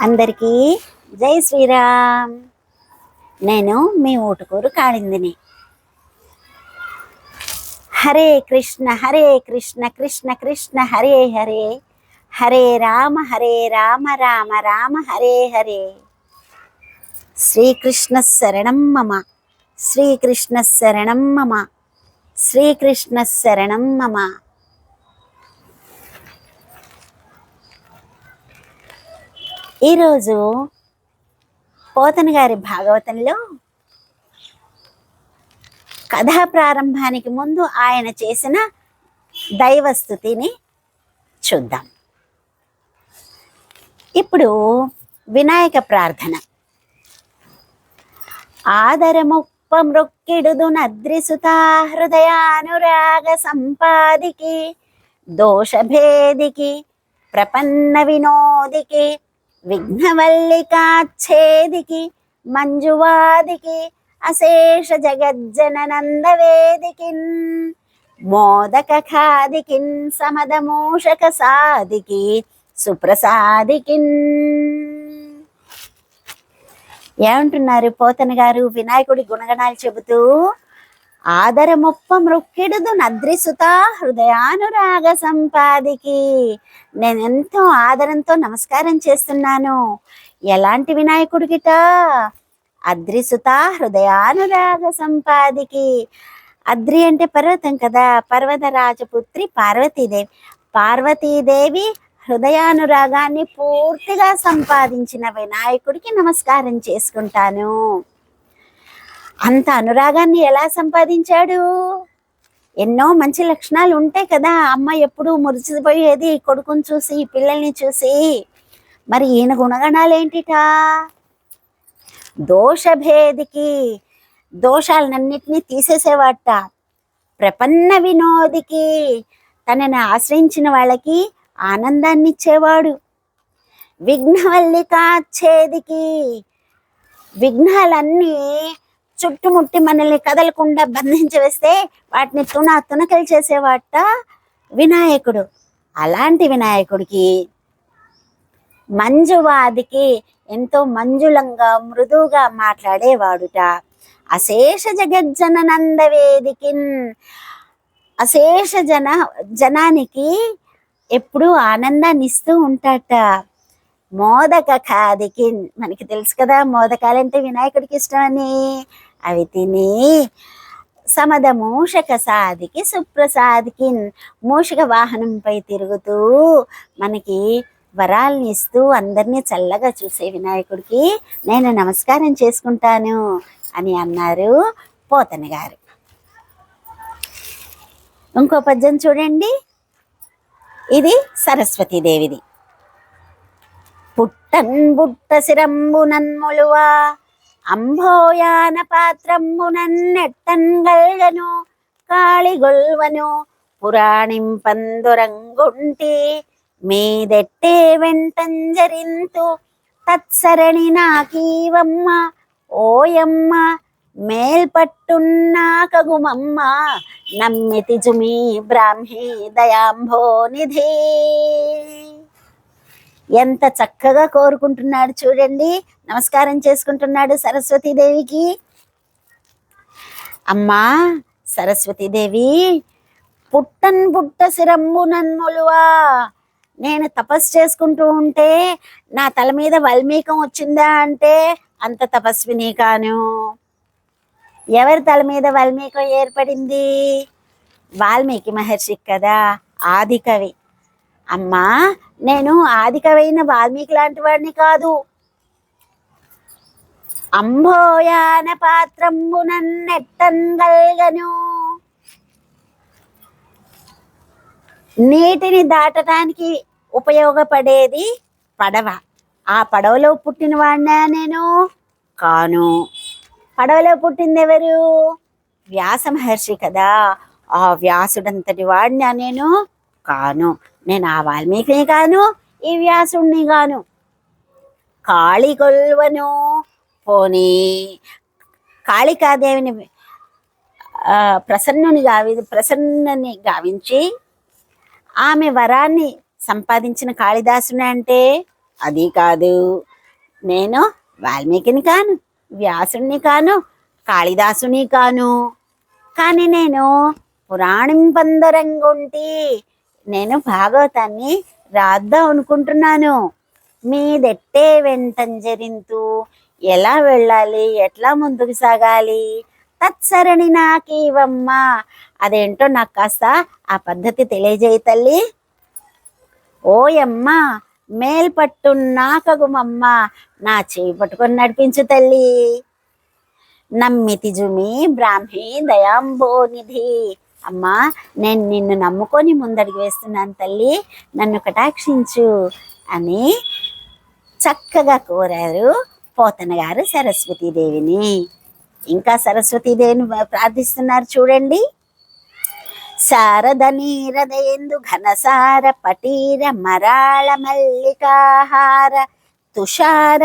అందరికీ జై శ్రీరామ్. నేను మీ ఊటుకూరు కాళిందిని. హరే కృష్ణ హరే కృష్ణ కృష్ణ కృష్ణ హరే హరే. హరే రామ హరే రామ రామ రామ హరే హరే. శ్రీకృష్ణ శరణం మమ. శ్రీకృష్ణ శరణం మమ. శ్రీకృష్ణ శరణం మమ. ఈరోజు పోతన గారి భాగవతంలో కథా ప్రారంభానికి ముందు ఆయన చేసిన దైవస్థుతిని చూద్దాం. ఇప్పుడు వినాయక ప్రార్థన. ఆదరముప్ప మృక్కిడుదు నద్రిసుతా హృదయానురాగ సంపాదికి దోషభేదికి ప్రపన్న వినోదికి విఘ్నవల్లికాచ్ఛేదికి మంజువాదికి అశేష జగజ్జననందవేదికిన్ మోదక ఖాదికిన్ సమదమూషక సాదికి సుప్రసాదికిన్ ఏమంటున్నారు పోతన గారు? వినాయకుడి గుణగణాలు చెబుతూ ఆదరముప్ప మృక్కిడుదు నద్రిసుత హృదయానురాగ సంపాదికి. నేను ఎంతో ఆదరంతో నమస్కారం చేస్తున్నాను. ఎలాంటి వినాయకుడికిట? అద్రిసుత హృదయానురాగ సంపాదికి. అద్రి అంటే పర్వతం కదా పర్వత రాజపుత్రి పార్వతీదేవి. పార్వతీదేవి హృదయానురాగాన్ని పూర్తిగా సంపాదించిన వినాయకుడికి నమస్కారం చేసుకుంటాను. అంత అనురాగాన్ని ఎలా సంపాదించాడు? ఎన్నో మంచి లక్షణాలు ఉంటాయి కదా. అమ్మ ఎప్పుడు మురిసిపోయేది కొడుకుని చూసి పిల్లల్ని చూసి. మరి ఈయన గుణగణాలు ఏంటిటా దోషభేదికి దోషాలన్నింటినీ తీసేసేవాట. ప్రపన్న వినోదికి తనని ఆశ్రయించిన వాళ్ళకి ఆనందాన్ని ఇచ్చేవాడు విఘ్నవల్లికాచ్ఛేదికి విఘ్నాలన్నీ చుట్టుముట్టి మనల్ని కదలకుండా బంధించి వేస్తే వాటిని తున తునకలు చేసేవాట వినాయకుడు. అలాంటి వినాయకుడికి మంజువాదికి ఎంతో మంజులంగా మృదువుగా మాట్లాడేవాడుట. అశేష జగజ్జననందవేదికి అశేష జన జనానికి ఎప్పుడూ ఆనందాన్ని ఇస్తూ ఉంటాట. మోదక కాదికి మనకి తెలుసు కదా మోదకాలంటే వినాయకుడికి ఇష్టమని. అవి తిని సమద మూషక సాధికి సుప్రసాదికి మూషక వాహనంపై తిరుగుతూ మనకి వరాల్ని ఇస్తూ అందరినీ చల్లగా చూసే వినాయకుడికి నేను నమస్కారం చేసుకుంటాను అని అన్నారు పోతన గారు. ఇంకో పద్యం చూడండి. ఇది సరస్వతీదేవిది పుట్టన్ బుట్ట శిరంబునన్ములువా అంభోయాన పాత్రంబునన్నెట్టన్ గల్గను కాళిగొల్వను పురాణింపందురంగుంటి మీదెట్టే వెంటంజరింతు తత్సరణి నాకీవమ్మ ఓయమ్మ మేల్పట్టున్నాకగుమమ్మ నమ్మితి జుమి బ్రాహ్మీ దయాంభో నిధి ఎంత చక్కగా కోరుకుంటున్నాడు చూడండి. నమస్కారం చేసుకుంటున్నాడు సరస్వతీదేవికి. అమ్మా సరస్వతీదేవి పుట్టన్ పుట్ట శిరంబు నన్నులువా. నేను తపస్సు చేసుకుంటూ ఉంటే నా తల మీద వల్మీకం వచ్చిందా అంటే అంత తపస్విని కాను. ఎవరి తల మీద వల్మీకం ఏర్పడింది? వాల్మీకి మహర్షి కదా ఆది కవి అమ్మా నేను ఆదికవైన వాల్మీకి లాంటి వాడిని కాదు. అంభోయాన పాత్రంబునన్నెట్టన్గల్గను నీటిని దాటడానికి ఉపయోగపడేది పడవ. ఆ పడవలో పుట్టిన వాడినా నేను కాను. పడవలో పుట్టింది ఎవరు వ్యాస మహర్షి కదా. ఆ వ్యాసుడంతటి వాడినా నేను కాను. నేను ఆ వాల్మీకిని కాను ఈ వ్యాసుణ్ణి కాను కాళి కొల్వను పోనీ కాళికాదేవిని ప్రసన్నుని గావి ప్రసన్నని గావించి ఆమె వరాన్ని సంపాదించిన కాళిదాసుని అంటే అది కాదు. నేను వాల్మీకిని కాను వ్యాసుణ్ణి కాను కాళిదాసుని కాను కానీ నేను పురాణం పందరంగుంటి నేను భాగవతాన్ని రాద్దాం అనుకుంటున్నాను. మీదెట్టే వెంటంజరింతు ఎలా వెళ్ళాలి? ఎట్లా ముందుకు సాగాలి? తత్సరణి నాకీవమ్మా. అదేంటో నాకు కాస్త ఆ పద్ధతి తెలియజేయి తల్లి. ఓయమ్మ మేల్పట్టున్నాకగుమమ్మ నా చేయి పట్టుకొని నడిపించు తల్లి. నమ్మితి జుమి బ్రాహ్మి దయాంబోనిధి. అమ్మా నేను నిన్ను నమ్ముకొని ముందడుగు వేస్తున్నాను తల్లి. నన్ను కటాక్షించు అని చక్కగా కోరారు పోతన గారు సరస్వతీదేవిని. ఇంకా సరస్వతీదేవిని ప్రార్థిస్తున్నారు చూడండి. శారద నీరదయందు ఘనసార పటీర మరాళ మల్లికాహార తుషార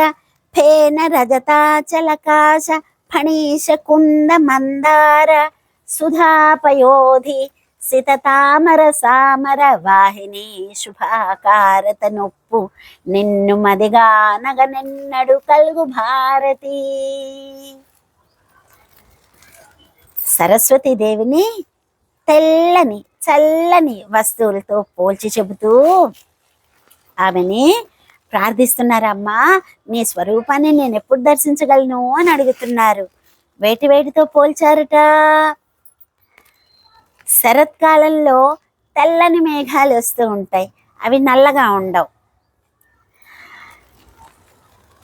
ఫేన రజతాచలకాశ ఫణీశ కుంద మందార సుధాపయోధి సితతామర సామర వాహిని శుభాకారతనొప్పు నిన్ను మదిగానగ నిన్నడు కలుగు భారతి సరస్వతి దేవిని తెల్లని చల్లని వస్తువులతో పోల్చి చెబుతూ ఆమెని ప్రార్థిస్తున్నారమ్మా నీ స్వరూపాన్ని నేను ఎప్పుడు దర్శించగలను అని అడుగుతున్నారు. వేటి వేటితో పోల్చారట? శరత్కాలంలో తెల్లని మేఘాలు వస్తూ ఉంటాయి. అవి నల్లగా ఉండవు.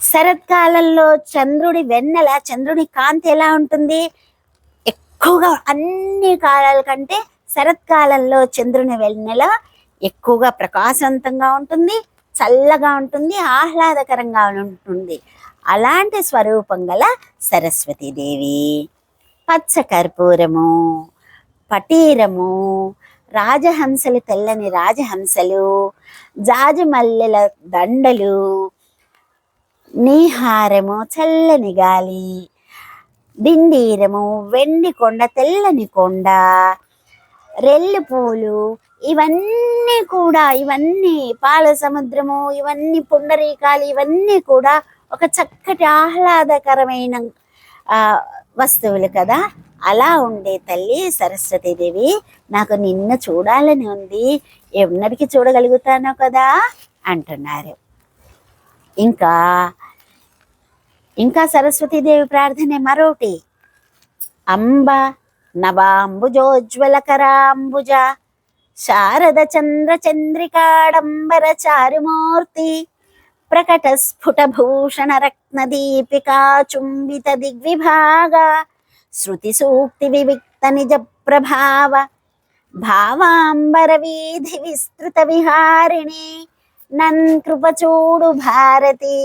శరత్కాలంలో చంద్రుడి వెన్నెల చంద్రుడి కాంతి ఎలా ఉంటుంది? ఎక్కువగా అన్ని కాలాల కంటే శరత్కాలంలో చంద్రుని వెన్నెల ఎక్కువగా ప్రకాశవంతంగా ఉంటుంది చల్లగా ఉంటుంది ఆహ్లాదకరంగా ఉంటుంది. అలాంటి స్వరూపం గల సరస్వతీదేవి. పచ్చ కర్పూరము. పటీరము రాజహంసలు తెల్లని రాజహంసలు జాజిమల్లెల దండలు నీహారము చల్లని గాలి డిండీరము వెండి కొండ తెల్లని కొండ రెల్లు పూలు ఇవన్నీ కూడా ఇవన్నీ పాల సముద్రము ఇవన్నీ పుండరీకాలు ఇవన్నీ కూడా ఒక చక్కటి ఆహ్లాదకరమైన వస్తువులు కదా? అలా ఉండే తల్లి సరస్వతీదేవి నాకు నిన్ను చూడాలని ఉంది. ఎన్నటికి చూడగలుగుతానో కదా? అంటున్నారు. ఇంకా ఇంకా సరస్వతీదేవి ప్రార్థనే మరోటి. అంబ నవాంబుజోజ్వలకరాంబుజ శారద చంద్ర చంద్రికాడంబర చారుమూర్తి ప్రకట స్ఫుట రత్న దీపికా చుంబిత దిగ్విభాగ శృతి సూక్తి వివిక్త నిజ ప్రభావ భావాంబర వీధి విస్తృత విహారిణి నన్ కృప చూడు భారతి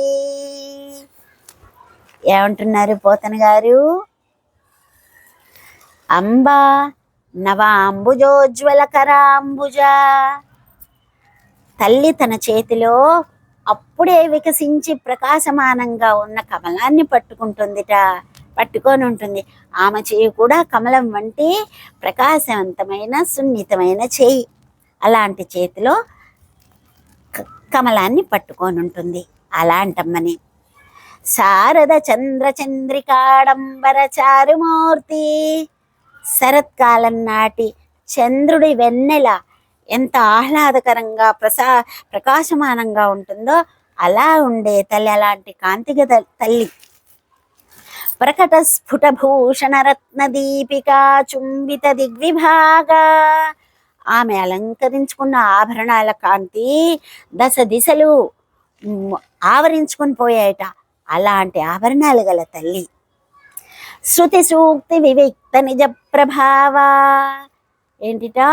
ఏమంటున్నారు పోతన గారు? అంబా నవాంబుజోజ్వల కరాంబుజ తల్లి తన చేతిలో అప్పుడే వికసించి ప్రకాశమానంగా ఉన్న కమలాన్ని పట్టుకుంటుందిట పట్టుకొని ఉంటుంది. ఆమె చేయి కూడా కమలం వంటి ప్రకాశవంతమైన సున్నితమైన చేయి అలాంటి చేతిలో కమలాన్ని పట్టుకొని ఉంటుంది. అలాంటమ్మని. శారద చంద్ర చంద్రికాడంబర చారుమూర్తి శరత్కాలం నాటి చంద్రుడి వెన్నెల ఎంత ఆహ్లాదకరంగా ప్రసా ప్రకాశమానంగా ఉంటుందో అలా ఉండే తల్లి అలాంటి కాంతిగ తల్లి. ప్రకట స్ఫుటభూషణ రత్న దీపికా చుంబిత దిగ్విభాగ. ఆమె అలంకరించుకున్న ఆభరణాల కాంతి దశ దిశలు ఆవరించుకుని పోయాయట. అలాంటి ఆభరణాలు గల తల్లి. శృతి సూక్తి వివిక్త నిజ ప్రభావ ఏంటిటా?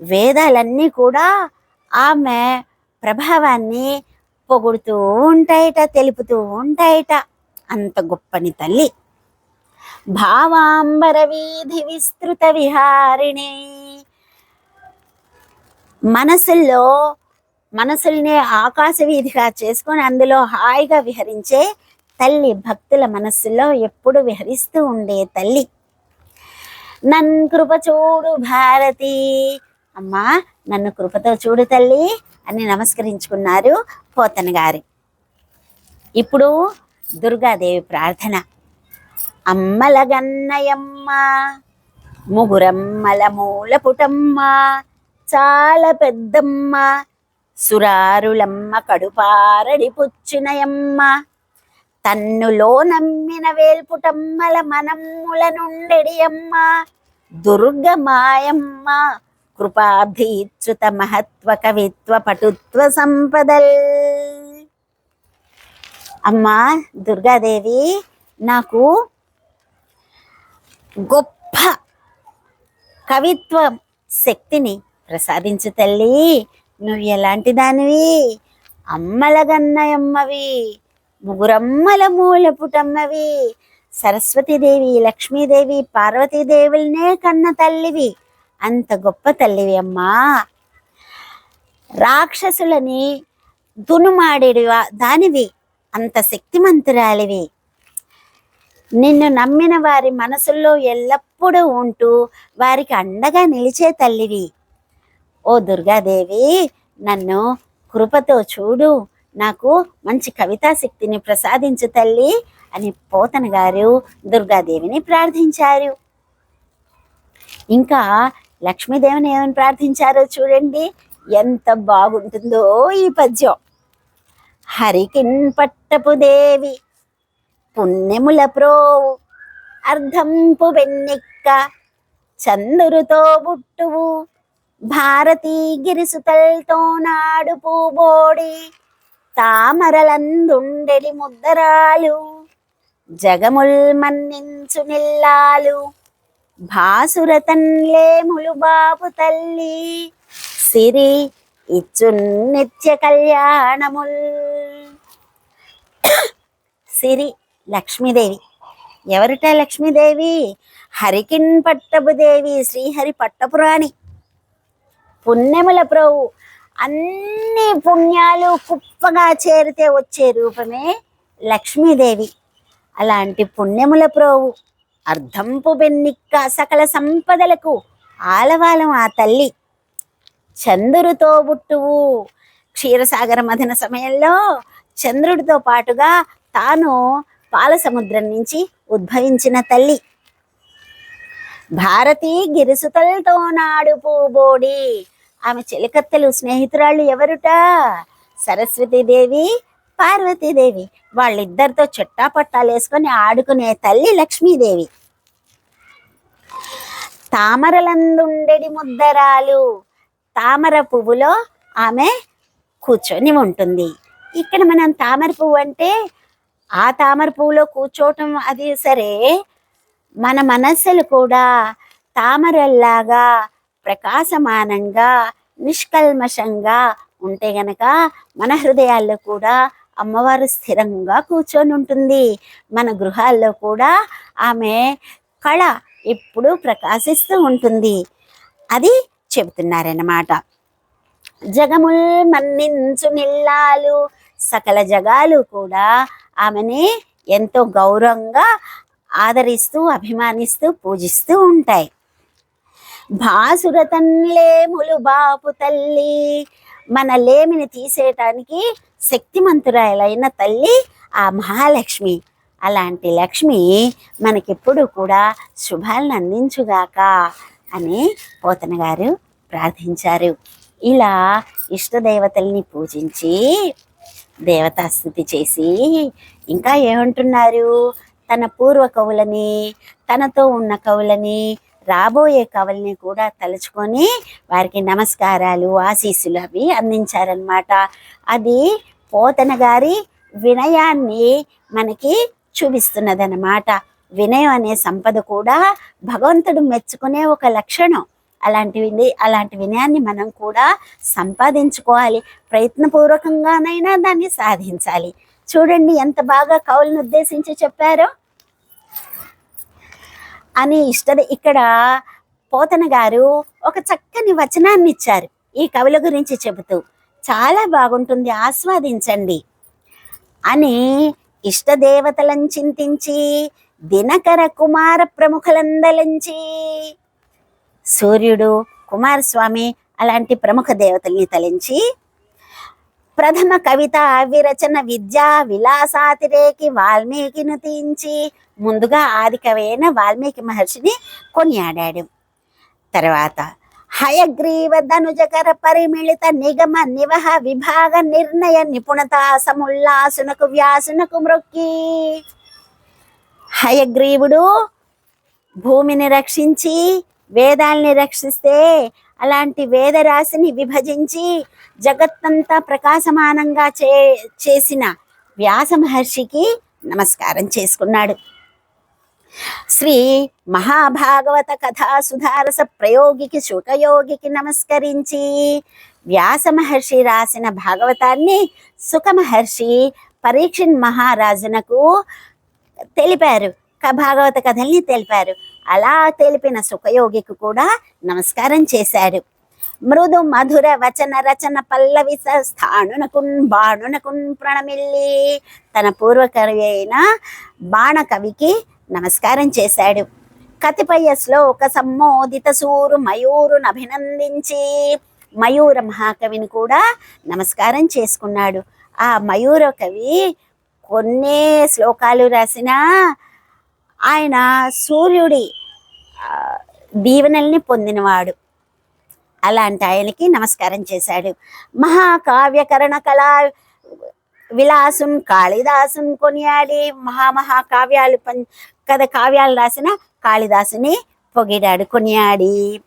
వేదాలన్నీ కూడా ఆమె ప్రభావాన్ని పొగుడుతూ ఉంటాయట తెలుపుతూ ఉంటాయట. అంత గొప్పని తల్లి. భావాంబర వీధి విస్తృత విహారిణి. మనసుల్లో మనసుల్ని ఆకాశ వీధిగా చేసుకొని అందులో హాయిగా విహరించే తల్లి భక్తుల మనస్సులో ఎప్పుడు విహరిస్తూ ఉండే తల్లి. నన్ కృప చూడు భారతి. అమ్మా నన్ను కృపతో చూడు తల్లి అని నమస్కరించుకున్నారు పోతన గారు. ఇప్పుడు దుర్గాదేవి ప్రార్థన. అమ్మల గన్నయమ్మ ముగురమ్మల మూల పుటమ్మ చాలా పెద్దమ్మ సురారులమ్మ కడుపారడి పుచ్చినయమ్మ తన్నులో నమ్మిన వేల్పుటమ్మల మనమ్ముల నుండెడియమ్మ దుర్గమాయమ్మ కృపాభీచ్యుత మహత్వ కవిత్వ పటుత్వ సంపదల్ అమ్మా దుర్గాదేవి నాకు గొప్ప కవిత్వ శక్తిని ప్రసాదించు తల్లి. నువ్వు ఎలాంటి దానివి? అమ్మలగన్నయమ్మవి. ముగురమ్మల మూల పుటమ్మవి సరస్వతీదేవి లక్ష్మీదేవి పార్వతీదేవులనే కన్న తల్లివి. అంత గొప్ప తల్లివి అమ్మా. రాక్షసులని దునుమాడేడి దానివి అంత శక్తిమంతురాలివి. నిన్ను నమ్మిన వారి మనసుల్లో ఎల్లప్పుడూ ఉంటూ వారికి అండగా నిలిచే తల్లివి. ఓ దుర్గాదేవి నన్ను కృపతో చూడు నాకు మంచి కవితా శక్తిని ప్రసాదించు తల్లి అని పోతన గారు దుర్గాదేవిని ప్రార్థించారు. ఇంకా లక్ష్మీదేవిని ఏమని ప్రార్థించారో చూడండి. ఎంత బాగుంటుందో ఈ పద్యం. హరికిన్ పట్టపు దేవి పుణ్యముల ప్రోవు అర్ధంపు వెన్నెక్క చందురుతో బుట్టువు భారతీ గిరిసుతల్తో నాడు పూబోడి తామరలందుండెలి ముద్దరాలు జగముల్ మన్నించు నిల్లాలు భాసురతన్లేములు ములుబాబు తల్లి. సిరి ఇచ్చు నిత్య కళ్యాణముల్. సిరి లక్ష్మీదేవి. ఎవరిట లక్ష్మీదేవి? హరికిన్ పట్టపు దేవి శ్రీహరి పట్టపురాణి. పుణ్యముల ప్రోవు అన్ని పుణ్యాలు కుప్పగా చేరితే వచ్చే రూపమే లక్ష్మీదేవి. అలాంటి పుణ్యముల ప్రోవు అర్ధంపు బెన్నిక్క సకల సంపదలకు ఆలవాలం ఆ తల్లి. చంద్రుడితో బుట్టువు క్షీరసాగర మథన సమయంలో చంద్రుడితో పాటుగా తాను పాల సముద్రం నుంచి ఉద్భవించిన తల్లి. భారతీ గిరిసుతలతో నాడు పూబోడి. ఆమె చెలికత్తెలు స్నేహితురాళ్ళు ఎవరుట? సరస్వతీదేవి పార్వతీదేవి వాళ్ళిద్దరితో చుట్టా పట్టాలు వేసుకొని ఆడుకునే తల్లి లక్ష్మీదేవి. తామరలందుండెడి ముద్దరాలు. తామర పువ్వులో ఆమె కూర్చొని ఉంటుంది. ఇక్కడ మనం తామర పువ్వు అంటే ఆ తామర పువ్వులో కూర్చోవటం అది సరే. మన మనస్సులు కూడా తామరల్లాగా ప్రకాశమానంగా నిష్కల్మషంగా ఉంటే గనక మన హృదయాల్లో కూడా అమ్మవారు స్థిరంగా కూర్చొని ఉంటుంది. మన గృహాల్లో కూడా ఆమె కళ ఎప్పుడూ ప్రకాశిస్తూ ఉంటుంది. అది చెబుతున్నారన్నమాట. జగముల్ మన్నించు నిల్లాలు. సకల జగాలు కూడా ఆమెని ఎంతో గౌరవంగా ఆదరిస్తూ అభిమానిస్తూ పూజిస్తూ ఉంటాయి. భాసురతన్లేములు బాపు తల్లి. మన లేమిని తీసేయటానికి శక్తిమంతురాలైన తల్లి ఆ మహాలక్ష్మి. అలాంటి లక్ష్మి మనకెప్పుడు కూడా శుభాలను అందించుగాక అని పోతన గారు ప్రార్థించారు. ఇలా ఇష్టదేవతల్ని పూజించి దేవతాస్థుతి చేసి ఇంకా ఏమంటున్నారు? తన పూర్వ కవులని తనతో ఉన్న కవులని రాబోయే కవుల్ని కూడా తలుచుకొని వారికి నమస్కారాలు ఆశీస్సులు అవి అందించారనమాట అది పోతన గారి వినయాన్ని మనకి చూపిస్తున్నదన్నమాట. వినయం అనే సంపద కూడా భగవంతుడు మెచ్చుకునే ఒక లక్షణం. అలాంటివి అలాంటి వినయాన్ని మనం కూడా సంపాదించుకోవాలి. ప్రయత్నపూర్వకంగానైనా దాన్ని సాధించాలి. చూడండి ఎంత బాగా కవులను ఉద్దేశించి చెప్పారో. అని ఇష్టద ఇక్కడ పోతన గారు ఒక చక్కని వచనాన్ని ఇచ్చారు ఈ కవుల గురించి చెబుతూ. చాలా బాగుంటుంది ఆస్వాదించండి అని ఇష్టదేవతలను చింతించి దినకర కుమార ప్రముఖలందలించి సూర్యుడు కుమారస్వామి అలాంటి ప్రముఖ దేవతల్ని తలించి ప్రథమ కవిత విరచన విద్యా విలాసాతిరేకి వాల్మీకిను తీంచి ముందుగా ఆది కవైన వాల్మీకి మహర్షిని కొనియాడాడు. తర్వాత హయగ్రీవ ధనుజకర పరిమిళిత నిగమ నివహ విభాగ నిర్ణయ నిపుణత సముల్లాసునకు వ్యాసునకు మృక్కి. హయగ్రీవుడు భూమిని రక్షించి వేదాల్ని రక్షిస్తే అలాంటి వేదరాశిని విభజించి జగత్తంతా ప్రకాశమానంగా చే చేసిన వ్యాస మహర్షికి నమస్కారం చేసుకున్నాడు. శ్రీ మహాభాగవత కథా సుధారస ప్రయోగికి శుకయోగికి నమస్కరించి వ్యాస మహర్షి రాసిన భాగవతాన్ని సుఖ మహర్షి పరీక్షణ్ మహారాజునకు తెలిపారు. భాగవత కథల్ని తెలిపారు. అలా తెలిపిన సుఖయోగికి కూడా నమస్కారం చేశాడు మృదు మధుర వచన రచన పల్లవి స్థానునకున్ బాణునకున్ ప్రణమిల్లి తన పూర్వకవి అయిన బాణకవికి నమస్కారం చేశాడు. కతిపయ శ్లోక సమ్మోదిత సూరు మయూరును అభినందించి మయూర మహాకవిని కూడా నమస్కారం చేసుకున్నాడు. ఆ మయూర కవి కొన్ని శ్లోకాలు రాసినా ఆయన సూర్యుడి దీవెనల్ని పొందినవాడు. అలాంటి ఆయనకి నమస్కారం చేశాడు. మహాకావ్యకరణ కళా విలాసున్ కాళిదాసున్ కొనియాడి మహామహాకావ్యాలు పం కథ కావ్యాలు రాసిన కాళిదాసుని పొగిడాడు కొనియాడి.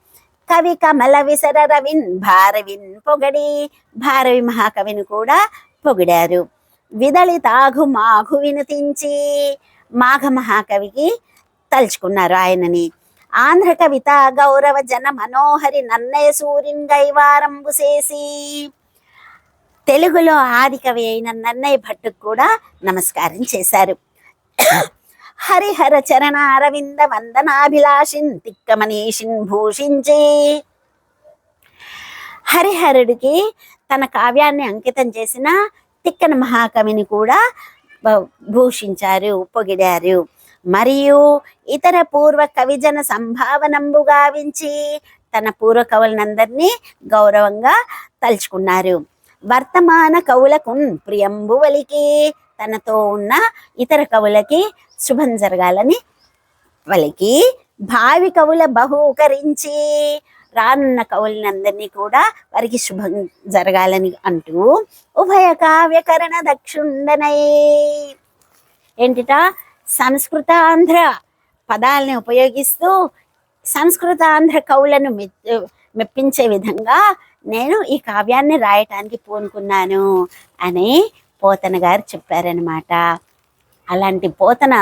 కవి కమల విసర రవిన్ భారవిన్ పొగడి భారవి మహాకవిని కూడా పొగిడారు. విదళితాఘు మాఘు వినుతించి మాఘ మహాకవికి తలుచుకున్నారు ఆయనని. ఆంధ్ర కవిత గౌరవ జన మనోహరి నన్నయ సూర్యున్ గైవారంబు చేసి. తెలుగులో ఆది కవి అయిన నన్నయ్య భట్టుకు కూడా నమస్కారం చేశారు. హరిహర చరణ అరవింద వందనాభిలాషిన్ తిక్కమనీషిన్ భూషించి. హరిహరుడికి తన కావ్యాన్ని అంకితం చేసిన తిక్కన మహాకవిని కూడా భూషించారు పొగిడారు. మరియు ఇతర పూర్వ కవిజన సంభావనంబు గావించి తన పూర్వ కవులనందరినీ గౌరవంగా తలుచుకున్నారు. వర్తమాన కవులకు ప్రియంబువలికి తనతో ఉన్న ఇతర కవులకి శుభం జరగాలని వలికి భావి కవుల బహూకరించి రానున్న కవులందరినీ కూడా వారికి శుభం జరగాలని అంటూ ఉభయ కావ్యకరణ దక్షుండనై ఏంటిట? సంస్కృత ఆంధ్ర పదాలని ఉపయోగిస్తూ సంస్కృత ఆంధ్ర కవులను మెప్పించే విధంగా నేను ఈ కావ్యాన్ని రాయటానికి పూనుకున్నాను అని పోతన గారు చెప్పారనమాట అలాంటి పోతన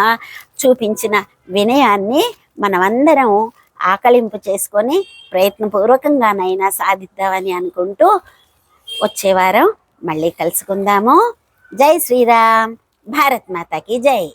చూపించిన వినయాన్ని మనమందరం ఆకలింపు చేసుకొని ప్రయత్నపూర్వకంగానైనా సాధిద్దామని అనుకుంటూ వచ్చే వారం మళ్ళీ కలుసుకుందాము. జై శ్రీరామ్. భారత్ మాతాకి జై.